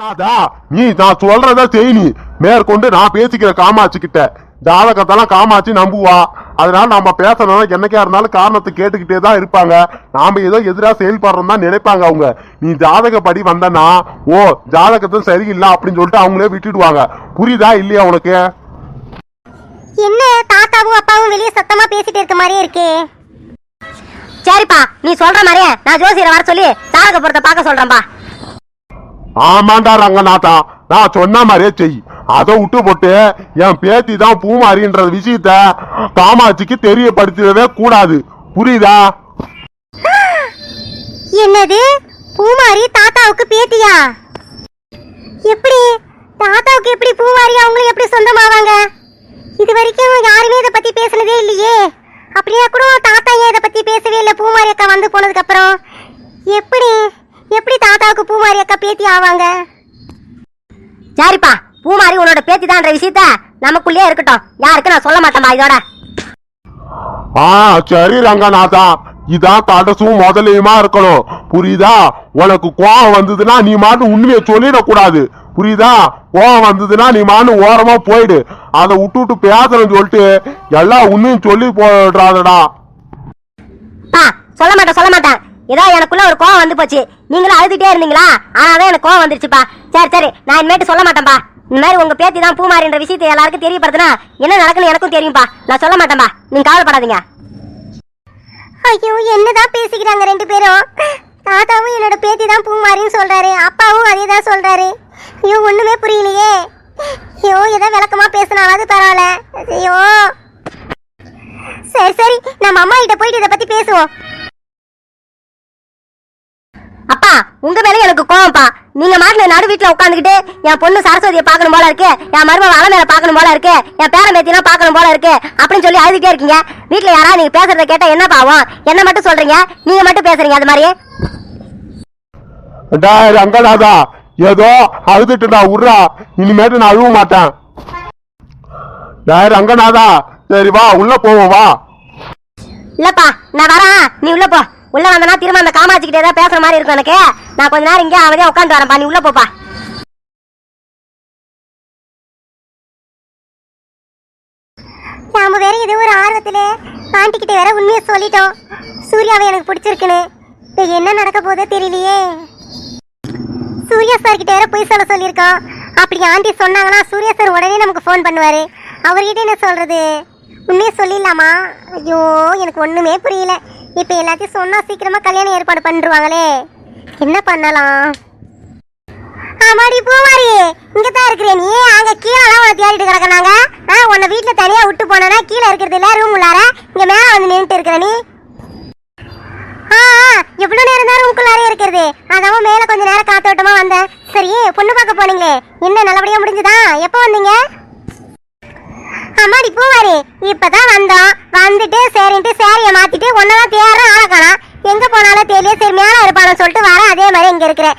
நாதா, நீ நான் சொல்றத செய் நீ. மேற்கொண்டு நான் பேசிக்கிற காமாட்சி கிட்ட. ஜாதகத்தெல்லாம் காமாட்சி நம்புவா. அதனால நம்ம பேசணும்னா என்னைக்கா இருந்தாலும் காரணத்தை கேட்டுக்கிட்டே தான் இருப்பாங்க. நாம ஏதோ எதிரா செயல்படுறோம் தான் நினைப்பாங்க அவங்க. நீ ஜாதகப்படி வந்தனா ஓ ஜாதகத்தும் சரியில்லை அப்படின்னு சொல்லிட்டு அவங்களே விட்டுடுவாங்க. புரியுதா இல்லையா உனக்கு? என்ன தாத்தாவும் அப்பாவும் வெளியே சத்தமா பேசிட்டு இருக்க மாதிரியே இருக்கே. சரிப்பா நீ சொல்ற மாதிரியே நான் ஜோசியரை வர சொல்லி ஜாதக பொருத்த பார்க்க சொல்றேன்பா. ஆமாண்டா ரங்கநாதா நான் சொன்ன மாதிரியே செய். அதை விட்டு போட்டு என் பேத்தி தான் பூமாரின்ற விஷயத்த காமாட்சிக்கு தெரியப்படுத்திடவே கூடாது. புரியுதா? என்னது? பூமாரி தாத்தாவுக்கு பேத்தியா? எப்படி? தாத்தாவுக்கு எப்படி பூமாரி அவங்களும் எப்படி சொந்தமாவாங்க? இது வரைக்கும் யாருமே இதை பத்தி பேசுனதே இல்லையே. அப்படியா கூட தாத்தா ஏன் இதை பத்தி பேசவே இல்லை? பூமாரி அக்கா வந்து போனதுக்கு அப்புறம் எப்படி? எப்படி தாத்தாவுக்கு பூமாரி அக்கா பேத்தி ஆவாங்க? சரிப்பா பூமாரி உன்னோட பேத்தி தான்ற விஷயத்த நமக்குள்ளேயே இருக்கட்டும். யாருக்கு நான் சொல்ல மாட்டேன்பா இதோட? ஆ சரி ரங்கநாதா. இதான் கடைசும் முதலையுமா இருக்கணும். புரியுதா? உனக்கு கோவம் வந்ததுன்னா நீ மாட்டு உண்மையை சொல்லிடக்கூடாது. புரியுதா? கோவம் வந்ததுன்னா நீ மாட்டு ஓரமா போயிடு. அதை விட்டு விட்டு பேசணும்னு சொல்லிட்டு எல்லா உண்மையும் சொல்லி போடுறாதடா சொல்ல மாட்டேன் சொல்ல மாட்டேன். ஏதோ எனக்குள்ள ஒரு கோவம் வந்து போச்சு. நீங்களும் அழுதுட்டே இருந்தீங்களா? ஆனாதான் எனக்கு கோவம் வந்துருச்சுப்பா. சரி சரி நான் இனிமேட்டு சொல்ல மாட்டேன்பா. இந்த மாதிரி உங்க பேத்தி தான் பூமாரின்ற விஷயத்தை எல்லாருக்கும் தெரியப்படுதுன்னா என்ன நடக்குன்னு எனக்கும் தெரியும்பா. நான் சொல்ல மாட்டேன்பா. நீங்க கவலைப்படாதீங்க. ஐயோ என்னதான் பேசிக்கிறாங்க ரெண்டு பேரும்? தாத்தாவும் என்னோட பேத்தி தான் பூமாரின்னு சொல்றாரு. அப்பாவும் அதே தான் சொல்றாரு. ஐயோ ஒண்ணுமே புரியலையே. ஐயோ ஏதோ விளக்கமா பேசினாவது பரவாயில்ல. ஐயோ. சரி சரி நம்ம அம்மா கிட்ட போயிட்டு இதை பத்தி பேசுவோம். அப்பா உங்க மேல எனக்கு கோவம்ப்பா. நீங்க மாட்டுல நடு வீட்டுல உட்காந்துக்கிட்டு என் பொண்ணு சரஸ்வதியை பார்க்கணும் போல இருக்கு என் மருமக அலை மேல பார்க்கணும் போல இருக்கு என் பேரன் பேத்திலாம் பார்க்கணும் போல இருக்கு அப்படின்னு சொல்லி அழுதுட்டே இருக்கீங்க. வீட்டுல யாரா நீங்க பேசுறத கேட்டா என்ன பாவம்? என்ன மட்டும் சொல்றீங்க? நீங்க மட்டும் பேசுறீங்க அது மாதிரி ரங்கநாதா ஏதோ அழுதுட்டு நான் விட்றா இனிமேட்டு நான் அழுவ மாட்டேன். டேய் ரங்கநாதா சரி வா உள்ள போவோம் வா. இல்லப்பா நான் வரேன். நீ உள்ள போ. உள்ள வந்தனா திரும்ப அந்த காமாட்சி கிட்ட ஏதாவது பேசுற மாதிரி இருக்கும் எனக்கு. நான் கொஞ்ச நேரம் இங்கே அவதே உட்காந்து வரேன்ப்பா நீ உள்ள போப்பா. நாம வேற இது ஒரு ஆர்வத்திலே ஆண்டி வேற உண்மையை சொல்லிட்டோம். சூர்யாவை எனக்கு பிடிச்சிருக்குன்னு. இப்போ என்ன நடக்க போதோ தெரியலையே. சூர்யா சார் கிட்ட வேற போய் சொல்ல சொல்லியிருக்கோம். அப்படி ஆண்டி சொன்னாங்கன்னா சூர்யா சார் உடனே நமக்கு ஃபோன் பண்ணுவார். அவர்கிட்ட என்ன சொல்கிறது உண்மையை சொல்லிடலாமா? ஐயோ எனக்கு ஒன்றுமே புரியல. இப்போ எல்லாத்தையும் சொன்னால் சீக்கிரமாக கல்யாணம் ஏற்பாடு பண்ணிருவாங்களே. என்ன பண்ணலாம்? ஆமாடி பூமாரி இங்கே தான் இருக்கிறேன் நீ. அங்கே கீழே எல்லாம் உன்னை தேடிட்டு கிடக்குறாங்க ஆ உன்னை வீட்டில் தனியாக விட்டு போனேன்னா கீழே இருக்கிறது இல்லை ரூம் உள்ளார. இங்கே மேலே வந்து நின்றுட்டு இருக்கிற நீ. ஆ ஆ, நேரம் தான் ரூம்குள்ளாரே இருக்கிறது. அதாவது மேலே கொஞ்சம் நேரம் காத்தோட்டமாக வந்தேன். சரி பொண்ணு பார்க்க போனீங்களே. என்ன நல்லபடியாக முடிஞ்சுதா? எப்போ வந்தீங்க? அம்மாடி பூவாரி இப்பதான் வந்தோம். வந்துட்டு சரின்ட்டு சேரிய மாத்திட்டு ஒன்னதான் தேடுற ஆளை காணோம். எங்க போனாலும் தெரியல சரி இருப்பானு சொல்லிட்டு வரேன் அதே மாதிரி இங்க இருக்கிறேன்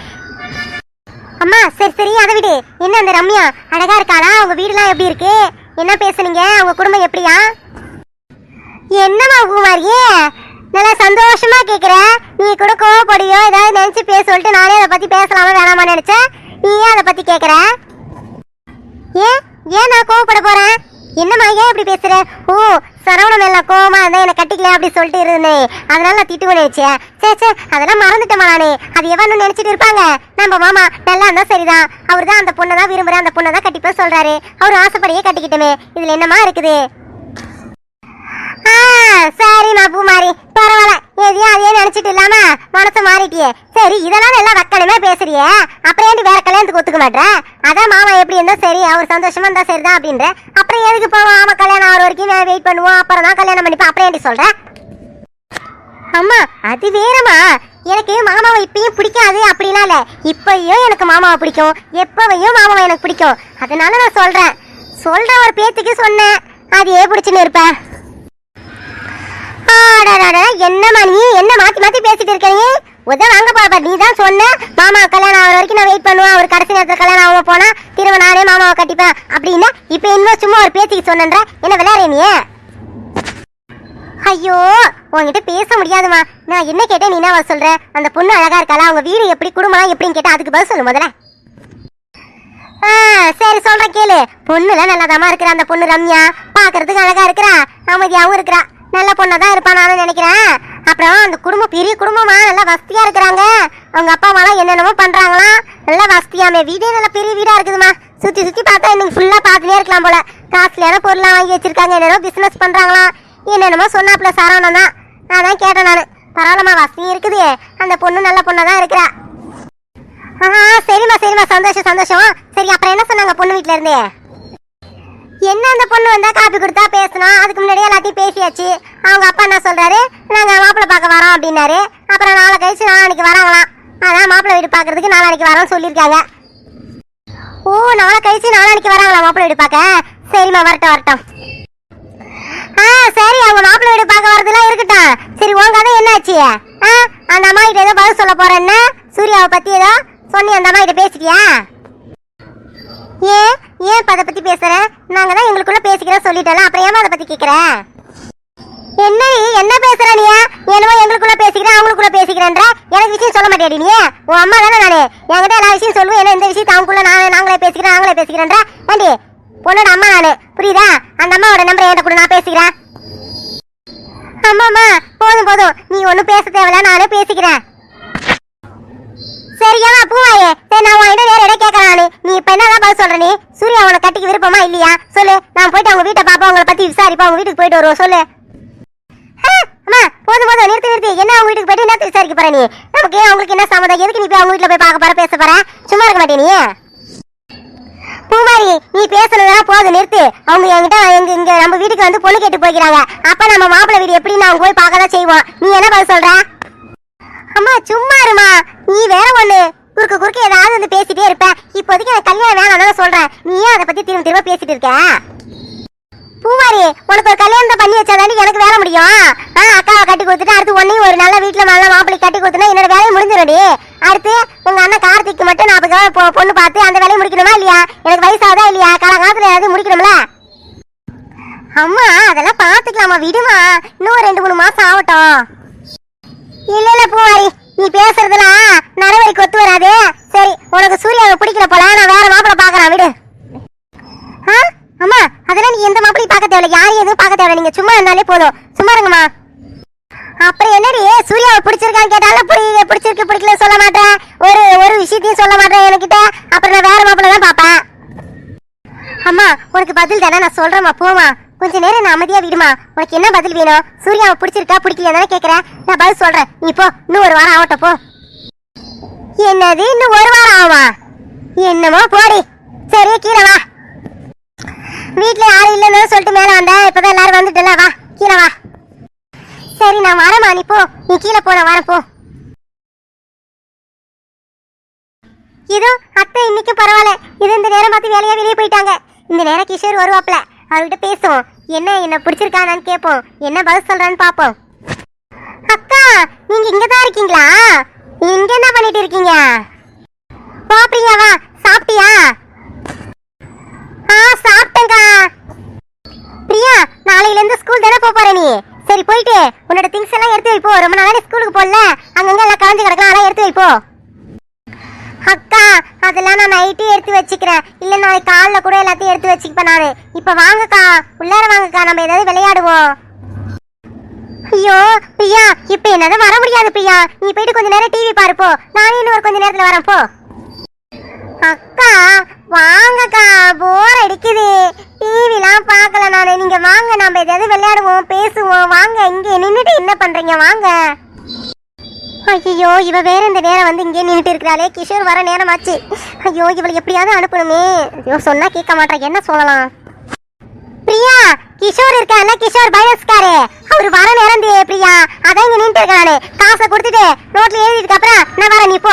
அம்மா சரி சரி அதை விடு. என்ன அந்த ரம்யா? அழகா இருக்காளா? அவங்க வீடுலாம் எப்படி இருக்கு? என்ன பேசுனீங்க? அவங்க குடும்பம் எப்படியா? என்னம்மா குமாரியே நல்லா சந்தோஷமா கேக்குற. நீ கூட கோவப்படியோ ஏதாவது நினைச்சு பேச சொல்லிட்டு நானே அதை பத்தி பேசலாமா வேணாமா நினைச்சேன் நீ ஏன் அதை பத்தி கேக்குற. ஏன்? ஏன் நான் கோவப்பட போறேன்? என்னம்மா ஏன் இப்படி பேசுற? ஓ சரவணம் எல்லாம் கோமா இருந்தா என்ன கட்டிக்கல அப்படி சொல்லிட்டு இருந்தேன். அதனால நான் திட்டு நினைச்சேன் சே சே அதெல்லாம் மறந்துட்டேமா நானு. அது எவன்னு நினைச்சிட்டு இருப்பாங்க? நம்ம மாமா நல்லா இருந்தா சரிதான். அவர் தான் அந்த பொண்ணை தான் விரும்புற அந்த பொண்ணை தான் கட்டிப்பா சொல்றாரு. அவர் ஆசைப்படியே கட்டிக்கிட்டுமே. இதுல என்னமா இருக்குது? ஆ சரிம்மா பூமாரி. பரவாயில்ல. எதையும் அதையே நினைச்சிட்டு இல்லாம மனசு மாறிட்டியே. சரி இதெல்லாம் எல்லாம் வக்கணுமே பேசுறிய. அப்புறம் ஏன்டி வேற கல்யாணத்துக்கு ஒத்துக்க மாட்டேன் அதான் மாமா எப்படி இருந்தா சரி அவர் சந்தோஷமா இருந்தா சரிதான் அப்படின்ற. அப்புறம் எதுக்கு போவோம்? ஆமா கல்யாணம் ஆகிற வரைக்கும் நான் வெயிட் பண்ணுவோம். அப்புறம் தான் கல்யாணம் பண்ணிப்பேன் அப்புறம் ஏன்டி சொல்ற? அம்மா அது வேறம்மா. எனக்கு மாமாவை இப்பயும் பிடிக்காது அப்படிலாம் இல்ல. இப்பயும் எனக்கு மாமாவை பிடிக்கும். எப்பவையும் மாமாவை எனக்கு பிடிக்கும். அதனால நான் சொல்றேன். சொல்ற ஒரு பேத்துக்கு சொன்னேன். அதையே பிடிச்சுன்னு இருப்பேன். ஆடாடாடா, என்னம்மா நீ? என்ன மாத்தி மாத்தி பேசிட்டு இருக்க நீ? உத வாங்க போறப்ப நீ தான் சொன்ன. மாமா கல்யாணம் ஆகிற வரைக்கும் நான் வெயிட் பண்ணுவேன். அவர் கடைசி நேரத்தில் கல்யாணம் ஆகாம போனா திரும்ப நானே மாமாவை கட்டிப்பேன் அப்படின்னா இப்போ இன்னும் சும்மா ஒரு பேச்சுக்கு சொன்னன்ற. என்ன விளையாடுற நீ? ஐயோ உன்கிட்ட பேச முடியாதுமா. நான் என்ன கேட்டேன் நீ என்ன சொல்ற? அந்த பொண்ணு அழகா இருக்காளா? அவங்க வீடு எப்படி குடும்பம் எப்படின்னு கேட்டா அதுக்கு பதில் சொல்லு முதல்ல. சரி சொல்ற கேளு. பொண்ணுல நல்லதாமா இருக்கிறா அந்த பொண்ணு ரம்யா. பாக்குறதுக்கு அழகா இருக்கிறா அமைதியாவும் இருக்கிறா. நல்ல பொண்ணை தான் இருப்பான் நானும் நினைக்கிறேன். அப்புறம் அந்த குடும்பம் பெரிய குடும்பமா நல்லா வசதியா இருக்கிறாங்க. அவங்க அப்பா அம்மாலாம் என்னென்னமோ பண்ணுறாங்களாம் நல்லா வசதியாமே வீடே நல்லா பெரிய வீடா இருக்குதுமா சுத்தி சுத்தி பார்த்தா இன்னைக்கு ஃபுல்லா பார்த்துட்டே இருக்கலாம் போல. காஸ்ட்லியான பொருளா வாங்கி வச்சிருக்காங்க. என்னென்ன பிசினஸ் பண்றாங்களாம். என்னென்னமோ சொன்னாப்புல சரவணன் தான் அதான் கேட்டேன் நான். பரவாயில்லம்மா வசதியும் இருக்குது. அந்த பொண்ணு நல்ல பொண்ணை தான் இருக்கிறா. ஆ சரிம்மா சரிம்மா. சந்தோஷம் சந்தோஷம். சரி அப்புறம் என்ன சொன்னாங்க பொண்ணு வீட்ல இருந்தே? என்ன அந்த பொண்ணு வந்தா காப்பி கொடுத்தா பேசணும் அதுக்கு முன்னாடி எல்லாத்தையும் பேசியாச்சு. அவங்க அப்பா என்ன சொல்றாரு? நாங்க மாப்பிள்ளை பார்க்க வரோம் அப்படின்னாரு. அப்புறம் நாளை கழிச்சு நாளைக்கு வராங்களாம். அதான் மாப்பிள்ளை வீடு பார்க்கறதுக்கு நாளைக்கு வரோம் சொல்லியிருக்காங்க. ஓ நாளை கழிச்சு நாளைக்கு வராங்களா மாப்பிள்ளை வீடு பார்க்க? சரிம்மா வரட்டும் வரட்டும். ஆ சரி அவங்க மாப்பிள்ளை வீடு பார்க்க வரதுலாம் இருக்கட்டும். சரி உன் கதை என்னாச்சு? ஆ அந்த அம்மா கிட்ட ஏதோ பதில் சொல்ல போறேன்னு. சூர்யாவை பத்தி ஏதோ சொன்னி அந்த அம்மா கிட்ட பேசிட்டியா? ஏன் ஏன் இப்ப அதை பத்தி பேசுற? நாங்க தான் எங்களுக்குள்ள பேசிக்கிறோம் சொல்லிட்டாலும் அப்புறம் ஏமா அதை பத்தி கேக்குற? என்ன நீ என்ன பேசுற நீ? என்னவோ எங்களுக்குள்ள பேசிக்கிறேன் அவங்களுக்குள்ள பேசிக்கிறேன்ற. எனக்கு விஷயம் சொல்ல மாட்டேடி நீ? உன் அம்மா தானே நானு. என்கிட்ட எல்லா விஷயம் சொல்லுவேன். என்ன இந்த விஷயத்தை அவங்களுக்குள்ள நான் நாங்களே பேசிக்கிறேன் நாங்களே பேசிக்கிறேன்ற. ஏண்டி பொண்ணோட அம்மா நானு. புரியுதா? அந்த அம்மாவோட நம்பர் என்கிட்ட கூட நான் பேசிக்கிறேன். அம்மாம்மா போதும் போதும். நீ ஒன்றும் பேச தேவையில்ல நானே பேசிக்கிறேன். சரியாவா பூவாயே. சரி நான் உன்கிட்ட நேர இடம் கேட்கறேன் நீ இப்ப என்னதான் பதில் சொல்ற நீ? சூர்யா அவனை கட்டிக்கு விருப்பமா இல்லையா? சொல்லு. நான் போயிட்டு அவங்க வீட்டை பாப்பா உங்களை பத்தி விசாரிப்பா அவங்க வீட்டுக்கு போயிட்டு வருவோம். சொல்லு. அம்மா போதும் போதும். நிறுத்தி நிறுத்தி. என்ன அவங்க வீட்டுக்கு போயிட்டு என்ன விசாரிக்க போற நீ? நமக்கு அவங்களுக்கு என்ன சம்மதம்? எதுக்கு நீ போய் அவங்க வீட்டுல போய் பார்க்க போற பேச போற? சும்மா இருக்க மாட்டே நீ. பூமாரி நீ பேசுனதெல்லாம் போதும். நிறுத்து. அவங்க என்கிட்ட எங்க இங்க நம்ம வீட்டுக்கு வந்து பொண்ணு கேட்டு போய்க்கிறாங்க. அப்ப நம்ம மாப்பிள்ளை வீடு எப்படி நான் போய் பார்க்க தான் செய்வோம். நீ என்ன பதில் சொல்ற? அம்மா சும்மா இருமா. நீ வேற ஒண்ணு. குறுக்க குறுக்க ஏதாவது வந்து பேசிட்டே இருப்ப. இப்போதைக்கு எனக்கு கல்யாணம் வேணாம்னு சொல்றேன். நீ ஏன் அதை பத்தி திரும்ப திரும்ப பேசிட்டு இருக்க? பூவாரி உனக்கு ஒரு கல்யாணத்தை பண்ணி வச்சாதாண்டி எனக்கு வேலை முடியும். ஆ அக்காவை கட்டி கொடுத்துட்டு அடுத்து ஒன்னையும் ஒரு நல்ல வீட்டுல நல்ல மாப்பிள்ளை கட்டி கொடுத்துனா என்னோட வேலையை முடிஞ்சிடும்டி அடுத்து உங்க அண்ணன் கார்த்திக்கு மட்டும் நான் பொ- பொண்ணு பார்த்து அந்த வேலையை முடிக்கணுமா இல்லையா? எனக்கு வயசாதா இல்லையா? காலகாலத்துல ஏதாவது முடிக்கணும்ல? அம்மா அதெல்லாம் பாத்துக்கலாமா விடுமா. இன்னும் ரெண்டு மூணு மாசம் ஆகட்டும். இல்ல இல்ல பூவாரி. நீ பேசுறதுலாம் நரவழிக்கு ஒத்து வராது. சரி உனக்கு சூர்யாவை பிடிக்கல போல நான் வேற மாப்பிள்ள பாக்குறேன் விடு. ஆ? அம்மா அதெல்லாம் நீ எந்த மாப்பிளையும் பார்க்க தேவையில்ல. யாரையும் எதுவும் பார்க்க தேவையில்ல. நீங்க சும்மா இருந்தாலே போதும். சும்மா இருங்கம்மா. அப்புறம் என்னடி சூர்யாவை பிடிச்சிருக்கான்னு கேட்டாலும் பிடி பிடிச்சிருக்கு பிடிக்கல சொல்ல மாட்டேன். ஒரு ஒரு விஷயத்தையும் சொல்ல மாட்டேன் என்கிட்ட. அப்புறம் நான் வேற மாப்பிள்ள தான் பார்ப்பேன். அம்மா உனக்கு பதில் தானே நான் சொல்றேம்மா. போமா கொஞ்ச நேரம் நான் அமைதியா விடுமா? உனக்கு என்ன பதில் வேணும்? சூர்யாவை பிடிச்சிருக்கா பிடிக்கலையா தானே கேக்குறேன். நான் பதில் சொல்றேன். நீ போ. இன்னும் ஒரு வாரம் ஆகட்டும் போ. என்னது? இன்னும் ஒரு வாரம் ஆகுமா? என்னமோ போடி. சரி கீழே வா. வீட்ல யாரும் இல்லைன்னு சொல்லிட்டு மேல வந்தேன் இப்பதான் எல்லாரும் வந்துட்டுல. வா கீழே வா. சரி நான் வரமா நீ போ. நீ கீழே போன நான் வரேன் போ. இதோ அத்தை இன்னைக்கு பரவாயில்ல. இது இந்த நேரம் பார்த்து வேலையா வெளியே போயிட்டாங்க. இந்த நேரம் கிஷோர் வருவாப்ல அவர்கிட்ட பேசுவோம். என்ன என்ன பிடிச்சிருக்கானான்னு கேட்போம். என்ன பதில் சொல்றான்னு பாப்போம் அக்கா நீங்க இங்க தான் இருக்கீங்களா? இங்க என்ன பண்ணிட்டு இருக்கீங்க? வா பிரியா வா. சாப்பிட்டியா? ஆ சாப்பிட்டேங்கா பிரியா நாளையில இருந்து ஸ்கூல் தானே போக போற நீ? சரி போயிட்டு உன்னோட திங்ஸ் எல்லாம் எடுத்து வைப்போ. ரொம்ப நாளா ஸ்கூலுக்கு போகல. அங்கங்க எல்லாம் கலந்து கிடக்கலாம் அதெல்லாம் எடுத்து வைப்போ. அக்கா அதெல்லாம் நான் நைட்டே எடுத்து வச்சுக்கிறேன். இல்ல நாளைக்கு காலைல கூட எல்லாத்தையும் எடுத்து வச்சுப்பேன் நானு. இப்ப வாங்கக்கா உள்ளார வாங்கக்கா நம்ம ஏதாவது விளையாடுவோம். ஐயோ பிரியா இப்ப என்னதான் வர முடியாது பிரியா. நீ போயிட்டு கொஞ்ச நேரம் டிவி பாருப்போ நானே இன்னொரு இன்னும் ஒரு கொஞ்ச நேரத்துல வரேன் போ. அக்கா வாங்கக்கா போர் அடிக்குது. டிவிலாம் பார்க்கல நான். நீங்கள் வாங்க நம்ம ஏதாவது விளையாடுவோம் பேசுவோம். வாங்க இங்கே நின்றுட்டு என்ன பண்ணுறீங்க வாங்க. ஐயோ இவ வேற இந்த நேரம் வந்து இங்கே நின்றுட்டு இருக்கிறாளே. கிஷோர் வர நேரமாச்சு. ஐயோ இவளை எப்படியாவது அனுப்பணுமே. ஐயோ சொன்னா கேட்க மாட்டேன் என்ன சொல்லலாம்? பிரியா கிஷோர் இருக்கான்ல கிஷோர் பைனஸ்காரு அவர் வர நேரம் தி- பிரியா. அதான் இங்க நின்றுட்டு இருக்கானே. காசை கொடுத்துட்டு நோட்ல எழுதிட்டு அப்புறம் நான் வரேன். நீ போ.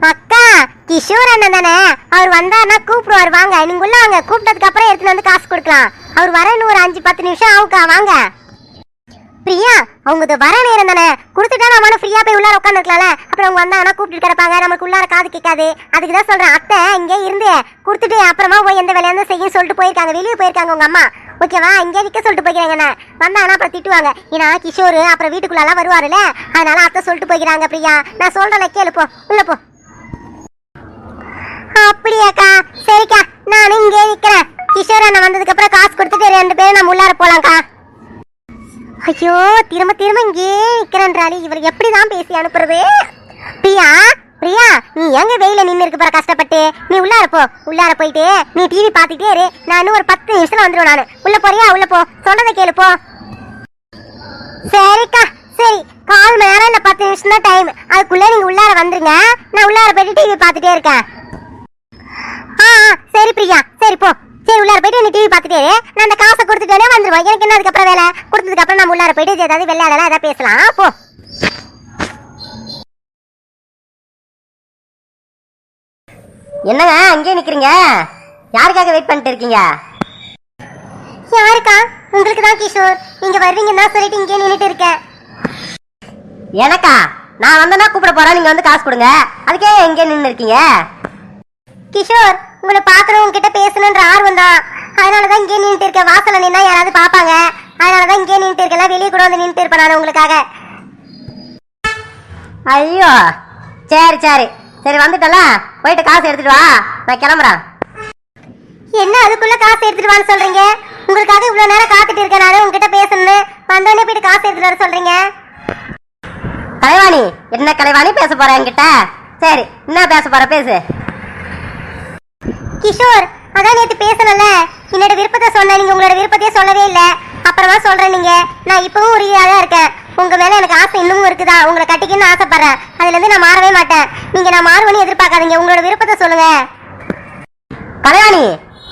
அக்கா கிஷோர் அண்ணன் தானே. அவர் வந்தாருன்னா கூப்பிடுவார். வாங்க. நீங்க உள்ள வாங்க. கூப்பிட்டதுக்கு அப்புறம் எடுத்துட்டு வந்து காசு கொடுக்கலாம். அவர் வர இன்னும் ஒரு அஞ்சு பத்து நிமிஷம் ஆகுக்கா வாங்க. பிரியா அவங்க வர நேரம் தானே. கொடுத்துட்டா நம்ம ஃப்ரீயா போய் உள்ளார உட்காந்துருக்கலாம்ல அப்புறம் அவங்க வந்தாங்கன்னா கூப்பிட்டு கிடப்பாங்க. நமக்கு உள்ளார காது கேட்காது. அதுக்கு தான் சொல்றேன் அத்தை இங்கே இருந்து. கொடுத்துட்டு அப்புறமா போய் எந்த வேலையா செய்யும் சொல்லிட்டு போயிருக்காங்க. வெளியே போயிருக்காங்க உங்க அம்மா. ஓகேவா இங்கே விற்க சொல்லிட்டு போய்க்கிறாங்க என்ன. வந்தாங்கன்னா அப்புறம் திட்டுவாங்க. ஏன்னா கிஷோர் அப்புறம் வீட்டுக்குள்ளெல்லாம் வருவாருல்ல. அதனால அத்தை சொல்லிட்டு போய்க்கிறாங்க பிரியா. நான் சொல்றேன் கேளு போ. உள்ள போ. அப்படியாக்கா. கிஷோர் அண்ணன் வந்ததுக்கு அப்புறம் காசு கொடுத்துட்டு ரெண்டு பேரும் நம்ம உள்ளார போலாம்க்கா. ஐயோ திரும்ப திரும்ப இங்கே நிக்கிறேன்றாளி இவர் எப்படிதான் பேசி அனுப்புறது? பிரியா பிரியா நீ எங்க வெயில நின்னு இருக்க போற கஷ்டப்பட்டு? நீ உள்ளார போ உள்ளார போயிட்டு நீ டிவி பாத்துட்டே இரு. நான் இன்னும் ஒரு பத்து நிமிஷத்துல வந்துருவேன் நானு. உள்ள போறியா? உள்ள போ. சொன்னதை கேளு போ. சரிக்கா சரி. கால் மணி நேரம் இல்ல பத்து நிமிஷம் தான் டைம் அதுக்குள்ள நீங்க உள்ளார வந்துருங்க. நான் உள்ளார போயிட்டு டிவி பார்த்துட்டே இருக்கேன். ஆ ஆ, சரி பிரியா. சரி போ. சரி உள்ளார போயிட்டு நீ டிவி பார்த்துட்டே. நான் அந்த காசை கொடுத்துட்டே வந்துருவேன். எனக்கு என்ன அதுக்கப்புறம் வேலை? கொடுத்ததுக்கு அப்புறம் நம்ம உள்ளார போயிட்டு ஏதாவது வெள்ளாடலாம் ஏதாவது பேசலாம். போ. என்னங்க அங்கேயே நிக்கிறீங்க? யாருக்காக வெயிட் பண்ணிட்டு இருக்கீங்க? யாருக்கா? உங்களுக்கு தான் கிஷோர். நீங்க வருவீங்கன்னு தான் சொல்லிட்டு இங்கே நின்னுட்டு இருக்கேன். எனக்கா? நான் வந்தேன்னா கூப்பிட போறேன். நீங்க வந்து காசு கொடுங்க. அதுக்கே எங்கே நின்று இருக்கீங்க. கிஷோர் உங்களை பாக்குறவங்க உங்ககிட்ட பேசணுன்ற ஆர்வம் தான். அதனாலதான் இங்கே நின்று இருக்கேன். வாசல நின்னா யாராவது பார்ப்பாங்க. அதனாலதான் இங்கே நின்று இருக்கேன். வெளியே கூட வந்து நின்று இருப்பேன் நான் உங்களுக்காக. ஐயோ. சரி சரி. சரி வந்துட்டல? போயிட்டு காசு எடுத்துட்டு வா. நான் கிளம்புறேன். என்ன அதுக்குள்ள காசு எடுத்துட்டு வான்னு சொல்றீங்க? உங்களுக்காக இவ்வளவு நேரம் காத்துட்டு இருக்கேன். நான் உங்ககிட்ட பேசணும்னு. வந்தோடனே போயிட்டு காசு எடுத்துட்டு வர சொல்றீங்க? கலைவாணி என்ன கலைவாணி பேச போறேன் என்கிட்ட? சரி என்ன பேச போற? பேசு. கிஷோர் அதான் நேத்து பேசணும்ல. என்னோட விருப்பத்தை சொன்னேன் நீங்க உங்களோட விருப்பத்தையே சொல்லவே இல்ல. அப்புறமா சொல்றேன் நீங்க. நான் இப்பவும் உரியாக தான் இருக்கேன். உங்க மேல எனக்கு ஆசை இன்னமும் இருக்குதா? உங்களை கட்டிக்கணும்னு ஆசைப்படுறேன். அதுல இருந்து நான் மாறவே மாட்டேன். நீங்க நான் மாறுவேன்னு எதிர்பார்க்காதீங்க. உங்களோட விருப்பத்தை சொல்லுங்க. கல்யாணி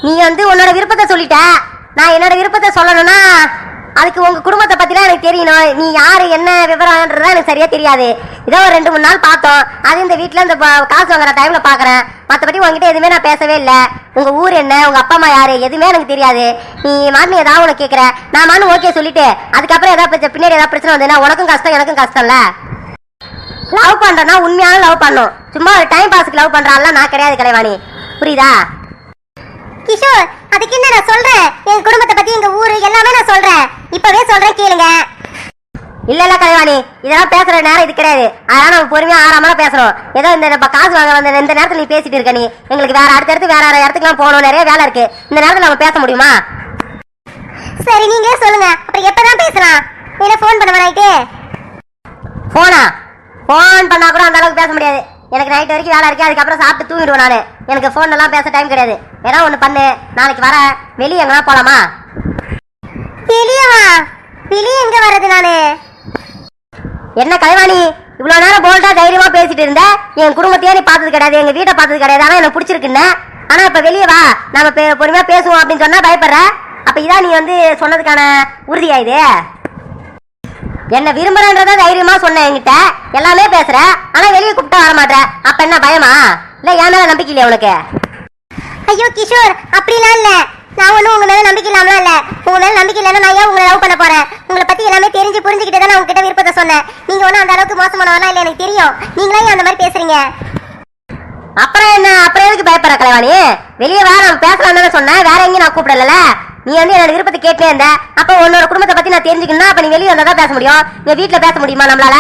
நீ வந்து உன்னோட விருப்பத்தை சொல்லிட்ட. நான் என்னோட விருப்பத்தை சொல்லணும்னா அதுக்கு உங்க குடும்பத்தை பத்திலாம் எனக்கு தெரியணும். நீ யாரு என்ன விவரம்ன்றது எனக்கு சரியா தெரியாது. இதோ ஒரு ரெண்டு மூணு நாள் பார்த்தோம். அது இந்த வீட்டில் இந்த காசு வாங்குற டைம்ல பாக்குறேன் மற்றபடி உங்ககிட்ட எதுவுமே நான் பேசவே இல்லை. உங்க ஊர் என்ன? உங்க அப்பா அம்மா யாரு? எதுவுமே எனக்கு தெரியாது. நீ மாட்டு ஏதாவது உனக்கு கேட்குற நான் மானு ஓகே சொல்லிட்டு அதுக்கப்புறம் ஏதாவது பின்னாடி ஏதாவது பிரச்சனை வந்ததுன்னா உனக்கும் கஷ்டம் எனக்கும் கஷ்டம்ல. லவ் பண்றேன்னா உண்மையான லவ் பண்ணும் சும்மா ஒரு டைம் பாஸ்க்கு லவ் பண்றாள் நான் கிடையாது கலைவாணி. புரியுதா? கிஷோர் அதுக்கு என்ன நான் சொல்றேன்? என் குடும்பத்தை பத்தி எங்க ஊரு எல்லாமே நான் சொல்றேன். இப்பவே சொல்றேன் கேளுங்க. இல்ல இல்ல கலைவாணி இதெல்லாம் பேசுற நேரம் இது கிடையாது. அதனால நம்ம பொறுமையா ஆறாமலாம் பேசுறோம். ஏதோ இந்த நம்ம காசு வாங்க வந்த இந்த நேரத்துல நீ பேசிட்டு இருக்க நீ. எங்களுக்கு வேற அடுத்தடுத்து வேற வேற இடத்துக்குலாம் போகணும். நிறைய வேலை இருக்கு. இந்த நேரத்துல நம்ம பேச முடியுமா? சரி நீங்களே சொல்லுங்க. அப்புறம் எப்பதான் பேசலாம்? என்ன ஃபோன் பண்ண நைட்டு போனா போன் பண்ணா கூட அந்த அளவுக்கு பேச முடியாது. எனக்கு நைட் வரைக்கும் வேலை இருக்கு. அதுக்கப்புறம் சாப்பிட்டு தூங்கிடுவேன் நானு. எனக்கு போன் எல்லாம் பேச டைம் கிடையாது. வேணா ஒண்ணு பண்ணு. நாளைக்கு வர. வெளியே எங்கன்னா போலாமா? வெளியே வா வெளியே எங்க வர்றது நானு? என்ன கலைவாணி? இவ்வளவு நேரம் போல்டா தைரியமா பேசிட்டு இருந்த? என் குடும்பத்தையே நீ பார்த்தது கிடையாது எங்க வீட்டை பார்த்தது கிடையாது ஆனா எனக்கு பிடிச்சிருக்குன்னு. ஆனா இப்ப வெளியே வா நம்ம பொறுமையா பேசுவோம் அப்படின்னு சொன்னா பயப்படுற? அப்ப இதான் நீ வந்து சொன்னதுக்கான உறுதியா இது? என்ன விரும்புறன்றத தைரியமா சொன்ன என்கிட்ட. எல்லாமே பேசுற ஆனா வெளியே கூப்பிட்டா வர மாட்டேற அப்ப என்ன பயமா? இல்ல என் மேல நம்பிக்கை இல்லையா உனக்கு? ஐயோ கிஷோர் அப்படிலாம் இல்ல. நான் ஒன்றும் உங்க மேல நம்பிக்கை இல்லாமலாம் இல்ல. உங்க மேல நம்பிக்கை இல்லைன்னா நான் ஏன் உங்களை லவ் பண்ண போறேன்? உங்களை பத்தி எல்லாமே தெரிஞ்சு புரிஞ்சுக்கிட்டு தான் நான் உங்ககிட்ட விருப்பத்தை சொன்னேன். நீங்க ஒன்றும் அந்த அளவுக்கு மோசமானவனா இல்லை எனக்கு தெரியும். நீங்களே ஏன் அந்த மாதிரி பேசுறீங்க? அப்புறம் என்ன? அப்புறம் எதுக்கு பயப்படுற கலைவாணி? வெளியே வேற நம்ம பேசலாம் தானே சொன்னேன். வேற எங்கேயும் நான் கூப்பிடல நீ வந்து என்னோட விருப்பத்தை கேட்டே இருந்த. அப்ப உன்னோட குடும்பத்தை பத்தி நான் தெரிஞ்சுக்கணும் அப்ப நீ வெளியே வந்தா தான் பேச முடியும். நீ வீட்டுல பேச முடியுமா நம்மளால?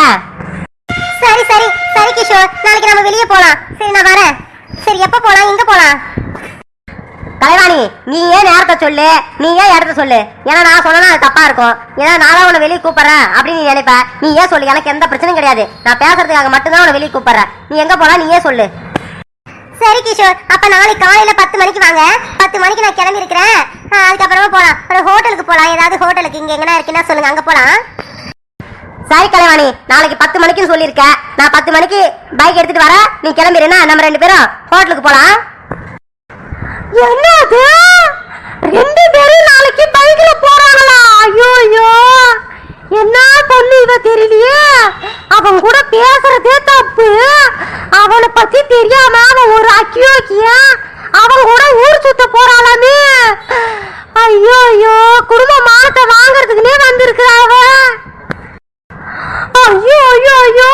சரி சரி. சரி கிஷோர். நாளைக்கு நம்ம வெளியே போலாம். சரி நான் வரேன். சரி எப்ப போலாம்? எங்க போலாம்? கலைவாணி நீ ஏன் நேரத்தை சொல்லு? நீ ஏன் இடத்த சொல்லு? ஏன்னா நான் சொன்னா அது தப்பா இருக்கும். ஏன்னா நான் உன்னை வெளியே கூப்பிடுறேன் அப்படின்னு நீ நினைப்ப. நீ ஏன் சொல்லு? எனக்கு எந்த பிரச்சனையும் கிடையாது. நான் பேசுறதுக்காக மட்டும்தான் உன்னை வெளியே கூப்பிடுறேன். நீ எங்க போனா நீ ஏன் சொல்லு? சரி கிஷோர். அப்ப நாளைக்கு காலையில பத்து மணிக்கு வாங்க. பத்து மணிக்கு நான் கிளம்பி இருக்கிறேன் அதுக்கப்புறமா போலாம். ஒரு ஹோட்டலுக்கு போலாம். ஏதாவது ஹோட்டலுக்கு இங்க எங்கன்னா இருக்குன்னா சொல்லுங்க. அங்க போலாம். சரி கலைவாணி. நாளைக்கு பத்து மணிக்குன்னு சொல்லியிருக்க. நான் பத்து மணிக்கு பைக் எடுத்துட்டு வரேன். நீ கிளம்பிடுனா நம்ம ரெண்டு பேரும் ஹோட்டலுக்கு போலாம். என்னது? ரெண்டு பேரும் நாளைக்கு பைக்ல போறாங்களா? ஐயோ ஐயோ. என்ன பொண்ணு இவ தெரியலையே? அவன் கூட பேசுறதே தப்பு. அவனை பத்தி தெரியாம அவன் ஒரு அக்கியோக்கியா? அவன் கூட ஊர் சுத்த போறாளாமே? ஐயோ ஐயோ. குடும்ப மானத்தை வாங்குறதுக்குன்னே வந்திருக்கிறா அவன் ஐயோ ஐயோ ஐயோ.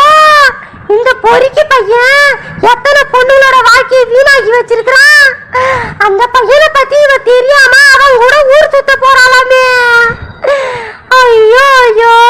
இந்த பொறிக்கு பையன் எத்த பொண்ணுங்களோட வாழ்க்கையை வீணாக்கி வச்சிருக்கிறான். அந்த பையனை பத்தி இவ தெரியாம அவன் கூட ஊர் சுத்த போறாளாமே. ஐயோ ஐயோ.